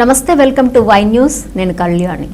నమస్తే welcome to Y news. నేను కళ్యాణి.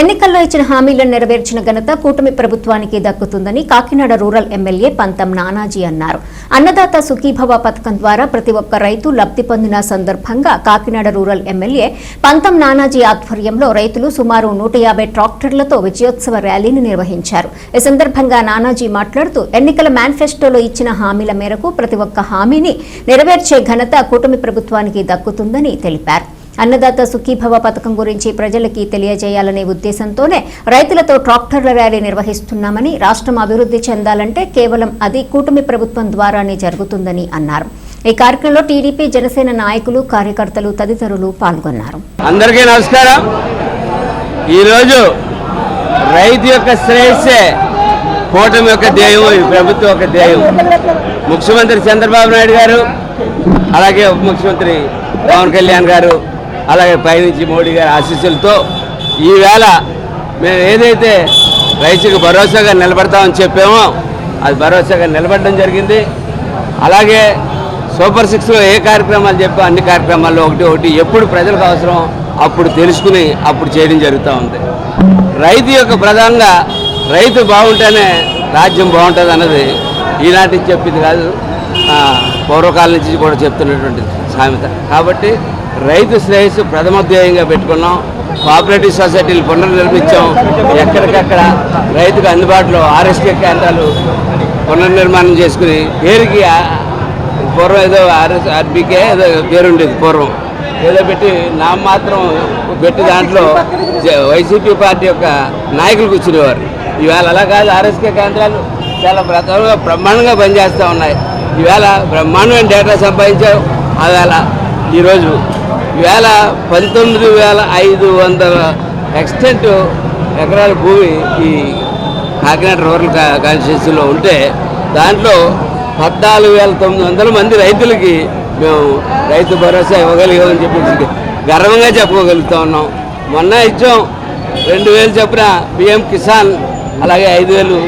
ఎన్నికల్లో ఇచ్చిన హామీలను నెరవేర్చిన ఘనత కూటమి ప్రభుత్వానికి దక్కుతుందని కాకినాడ రూరల్ ఎమ్మెల్యే పంతం నానాజీ అన్నారు. అన్నదాత సుఖీభవ పథకం ద్వారా ప్రతి ఒక్క రైతు లబ్ధి పొందిన సందర్భంగా కాకినాడ రూరల్ ఎమ్మెల్యే పంతం నానాజీ ఆధ్వర్యంలో రైతులు సుమారు నూట యాభై ట్రాక్టర్లతో విజయోత్సవ ర్యాలీని నిర్వహించారు. ఈ సందర్భంగా నానాజీ మాట్లాడుతూ ఎన్నికల మేనిఫెస్టోలో ఇచ్చిన హామీల మేరకు ప్రతి ఒక్క హామీని నెరవేర్చే ఘనత కూటమి ప్రభుత్వానికి దక్కుతుందని తెలిపారు. అన్నదాత సుఖీభవ పథకం గురించి ప్రజలకి తెలియజేయాలనే ఉద్దేశంతోనే రైతులతో ట్రాక్టర్ల ర్యాలీ నిర్వహిస్తున్నామని రాష్ట్రం అభివృద్ధి చెందాలంటే కేవలం అది కూటమి ప్రభుత్వం ద్వారానే జరుగుతుందని అన్నారు. ఈ కార్యక్రమంలో టీడీపీ జనసేన నాయకులు కార్యకర్తలు తదితరులు పాల్గొన్నారు. అందరికీ నమస్కారం. ఈరోజు రైతు యొక్క శ్రేయస్సే కూటమి యొక్క ధ్యేయం ఈ ప్రభుత్వం యొక్క ధ్యేయం ముఖ్యమంత్రి చంద్రబాబు నాయుడు గారు అలాగే ఉప ముఖ్యమంత్రి పవన్ కళ్యాణ్ గారు అలాగే పైనుంచి మోడీ గారి ఆశీస్సులతో ఈవేళ మేము ఏదైతే రైతుకు భరోసాగా నిలబడతామని చెప్పామో అది భరోసాగా నిలబడడం జరిగింది. అలాగే సూపర్ సిక్స్లో ఏ కార్యక్రమాలు చెప్పో అన్ని కార్యక్రమాల్లో ఒకటి ఒకటి ఎప్పుడు ప్రజలకు అవసరం అప్పుడు తెలుసుకుని అప్పుడు చేయడం జరుగుతూ ఉంది. రైతు యొక్క ప్రధానంగా రైతు బాగుంటేనే రాజ్యం బాగుంటుంది అన్నది ఈనాటి చెప్పింది కాదు. పూర్వకాలం నుంచి కూడా చెప్తున్నటువంటి సామెత. కాబట్టి రైతు శ్రేయస్సు ప్రథమ ధ్యేయంగా పెట్టుకున్నాం. కోఆపరేటివ్ సొసైటీలు పునర్నిర్మించాం. ఎక్కడికక్కడ రైతుకు అందుబాటులో ఆర్ఎస్కే కేంద్రాలు పునర్నిర్మాణం చేసుకుని పేరుకి పూర్వం ఏదో ఆర్ఎస్ ఆర్బీకే ఏదో పేరుండేది పూర్వం. ఏదో పెట్టి నా మాత్రం పెట్టి దాంట్లో జ- వైసీపీ పార్టీ యొక్క నాయకులు కూర్చునేవారు. ఇవాళ అలా కాదు ఆర్ఎస్కే కేంద్రాలు చాలా ప్రధానంగా బ్రహ్మాండంగా పనిచేస్తూ ఉన్నాయి. ఈవేళ బ్రహ్మాండమైన డేటా సంపాదించావు. అవేళ ఈరోజు వేల పంతొమ్మిది వేల ఐదు వందల ఎక్స్టెంట్ ఎకరాల భూమి ఈ కాకినాడ రూరల్ కాన్స్టిట్యూన్సీలో ఉంటే దాంట్లో పద్నాలుగు వేల తొమ్మిది వందల మంది రైతులకి మేము రైతు భరోసా ఇవ్వగలిగామని చెప్పి గర్వంగా చెప్పుకోగలుగుతా ఉన్నాం. మొన్న ఇచ్చాం రెండు వేలు చొప్పున పిఎం కిసాన్ అలాగే ఐదు వేలు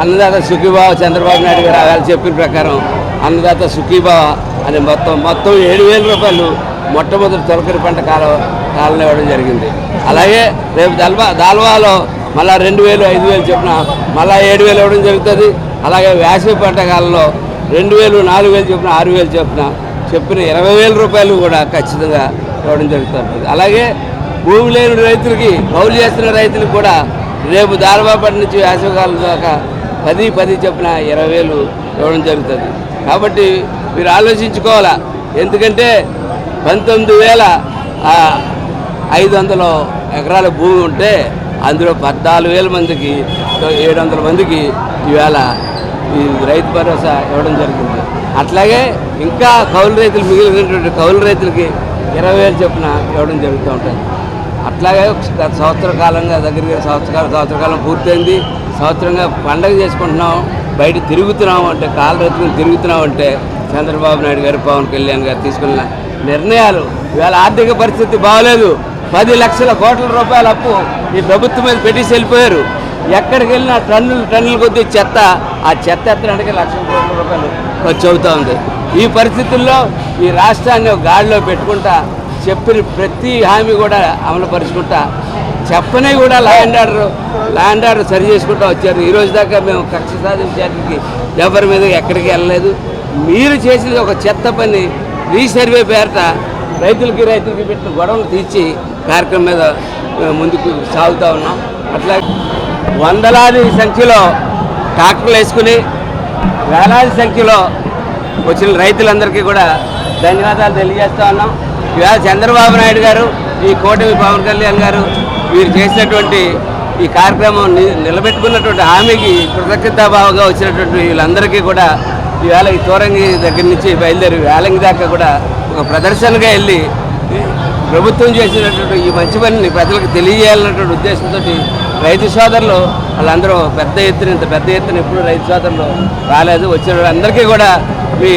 అన్నదాత సుఖీభావ చంద్రబాబు నాయుడు గారు వాళ్ళు చెప్పిన ప్రకారం అన్నదాత సుఖీభావ అని మొత్తం మొత్తం ఏడు వేల రూపాయలు మొట్టమొదటి తొలకరి పంట కాలం కాలం ఇవ్వడం జరిగింది. అలాగే రేపు దల్వా దాల్వాలో మళ్ళా రెండు వేలు ఐదు వేలు చొప్పున మళ్ళా ఏడు వేలు ఇవ్వడం జరుగుతుంది. అలాగే వేసవి పంట కాలంలో రెండు వేలు నాలుగు వేలు చొప్పున ఆరు వేలు చొప్పున చెప్పిన ఇరవై వేల రూపాయలు కూడా ఖచ్చితంగా ఇవ్వడం జరుగుతుంది అలాగే భూమి లేని రైతులకి కౌలు చేస్తున్న రైతులకు కూడా రేపు దారబాపటి నుంచి వేసవికాలం దాకా పది పది చొప్పున ఇరవై వేలు ఇవ్వడం జరుగుతుంది. కాబట్టి మీరు ఆలోచించుకోవాలా? ఎందుకంటే పంతొమ్మిది వేల ఐదు వందల ఎకరాల భూమి ఉంటే అందులో పద్నాలుగు వేల మందికి ఏడు వందల మందికి ఈవేళ ఈ రైతు భరోసా ఇవ్వడం జరిగింది. అట్లాగే ఇంకా కౌలు రైతులు మిగిలినటువంటి కౌలు రైతులకి ఇరవై వేలు చొప్పున ఇవ్వడం జరుగుతూ ఉంటుంది. అట్లాగే గత సంవత్సర కాలంగా దగ్గర సంవత్సరాల సంవత్సర కాలం పూర్తయింది. సంవత్సరంగా పండగ చేసుకుంటున్నాం బయట తిరుగుతున్నాం అంటే కాలు రైతులు తిరుగుతున్నాం అంటే చంద్రబాబు నాయుడు గారు పవన్ కళ్యాణ్ గారు తీసుకున్న నిర్ణయాలు. ఇవాళ ఆర్థిక పరిస్థితి బాగలేదు. పది లక్షల కోట్ల రూపాయల అప్పు ఈ ప్రభుత్వం మీద పెట్టేసి వెళ్ళిపోయారు. ఎక్కడికి వెళ్ళినా టన్నులు టన్నులు కొద్దీ చెత్త. ఆ చెత్త ఎత్తడానికి లక్షల కోట్ల రూపాయలు ఖర్చు అవుతూ ఉంది. ఈ పరిస్థితుల్లో ఈ రాష్ట్రాన్ని ఒక గాడిలో పెట్టుకుంటా చెప్పిన ప్రతి హామీ కూడా అమలు పరుచుకుంటా చెప్పని కూడా ల్యాండ్ ఆర్డర్ ల్యాండ్ ఆర్డర్ సరి చేసుకుంటూ వచ్చారు. ఈ రోజు దాకా మేము కక్ష సాధించడానికి ఎవరి మీద ఎక్కడికి వెళ్ళలేదు. మీరు చేసిన ఒక చెత్త పని రీసర్వే పేరిట రైతులకి రైతులకి పెట్టిన గొడవలు తీర్చి కార్యక్రమం మీద ముందుకు సాగుతూ ఉన్నాం. అట్లా వందలాది సంఖ్యలో ట్రాక్టర్లు వేసుకుని వేలాది సంఖ్యలో వచ్చిన రైతులందరికీ కూడా ధన్యవాదాలు తెలియజేస్తూ ఉన్నాం. ఇవాళ చంద్రబాబు నాయుడు గారు ఈ కోటమి పవన్ కళ్యాణ్ గారు వీరు చేసినటువంటి ఈ కార్యక్రమం ని- నిలబెట్టుకున్నటువంటి హామీకి కృతజ్ఞతాభావంగా వచ్చినటువంటి వీళ్ళందరికీ కూడా ఈవేళ ఈ తోరంగి దగ్గర నుంచి బయలుదేరి వేలంగి దాకా కూడా ఒక ప్రదర్శనగా వెళ్ళి ప్రభుత్వం చేసినటువంటి ఈ మంచి పనిని ప్రజలకు తెలియజేయాలన్నటువంటి ఉద్దేశంతో రైతు సోదరులు వాళ్ళందరూ పెద్ద ఎత్తున ఇంత పెద్ద ఎత్తున ఎప్పుడు రైతు సోదరులు రాలేదు. వచ్చిన అందరికీ కూడా మీ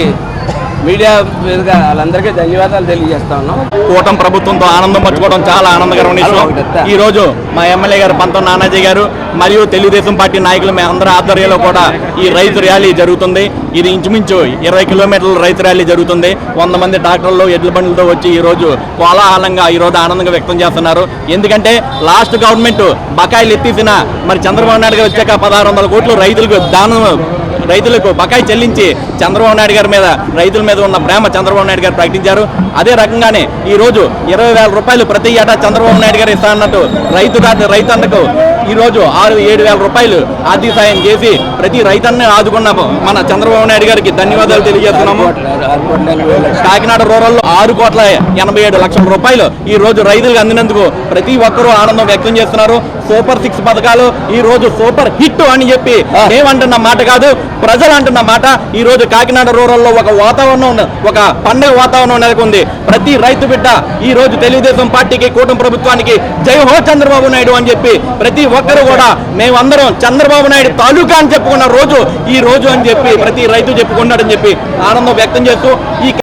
మీడియా మీదుగా వాళ్ళందరికీ ధన్యవాదాలు తెలియజేస్తా ఉన్నాం. కూటమి ప్రభుత్వంతో ఆనందం పంచుకోవడం చాలా ఆనందకరమైన విషయం. ఈ రోజు మా ఎమ్మెల్యే గారు పంతం నానాజీ గారు మరియు తెలుగుదేశం పార్టీ నాయకులు మేము అందరి ఆధ్వర్యంలో కూడా ఈ రైతు ర్యాలీ జరుగుతుంది. ఇది ఇంచుమించు ఇరవై కిలోమీటర్ల రైతు ర్యాలీ జరుగుతుంది. వంద మంది డాక్టర్లు ఎడ్ల బండ్లతో వచ్చి ఈ రోజు కోలాహలంగా ఈ రోజు ఆనందంగా వ్యక్తం చేస్తున్నారు. ఎందుకంటే లాస్ట్ గవర్నమెంట్ బకాయిలు ఎత్తేసిన మరి చంద్రబాబు నాయుడు గారు వచ్చాక పదహారు వందల కోట్లు రైతులకు దానం రైతులకు బకాయి చెల్లించి చంద్రబాబు నాయుడు గారి మీద రైతుల మీద ఉన్న ప్రేమ చంద్రబాబు నాయుడు గారు ప్రకటించారు. అదే రకంగానే ఈ రోజు ఇరవై వేల రూపాయలు ప్రతి ఏటా చంద్రబాబు నాయుడు గారు ఇస్తా అన్నట్టు రైతు రైతన్నకు ఈ రోజు ఆరు ఏడు వేల రూపాయలు ఆర్థిక సాయం చేసి ప్రతి రైతన్ని ఆదుకున్నాము మన చంద్రబాబు నాయుడు గారికి ధన్యవాదాలు తెలియజేస్తున్నాము. కాకినాడ రూరల్లో ఆరు కోట్ల ఎనభై ఏడు లక్షల రూపాయలు ఈ రోజు రైతులకు అందినందుకు ప్రతి ఒక్కరూ ఆనందం వ్యక్తం చేస్తున్నారు. సూపర్ సిక్స్ పథకాలు ఈ రోజు సూపర్ హిట్ అని చెప్పి మేమంటున్న మాట కాదు ప్రజలు అంటున్న మాట. ఈ రోజు కాకినాడ రూరల్లో ఒక వాతావరణం ఒక పండుగ వాతావరణం నెలకొంది. ప్రతి రైతు బిడ్డ ఈ రోజు తెలుగుదేశం పార్టీకి కూటమి ప్రభుత్వానికి జై హో చంద్రబాబు నాయుడు అని చెప్పి ప్రతి ఒక్కరు కూడా మేమందరం చంద్రబాబు నాయుడు తాలూకా అని చెప్పుకున్న రోజు ఈ రోజు అని చెప్పి ప్రతి రైతు చెప్పుకున్నాడని చెప్పి ఆనందం వ్యక్తం చేస్తూ ఈ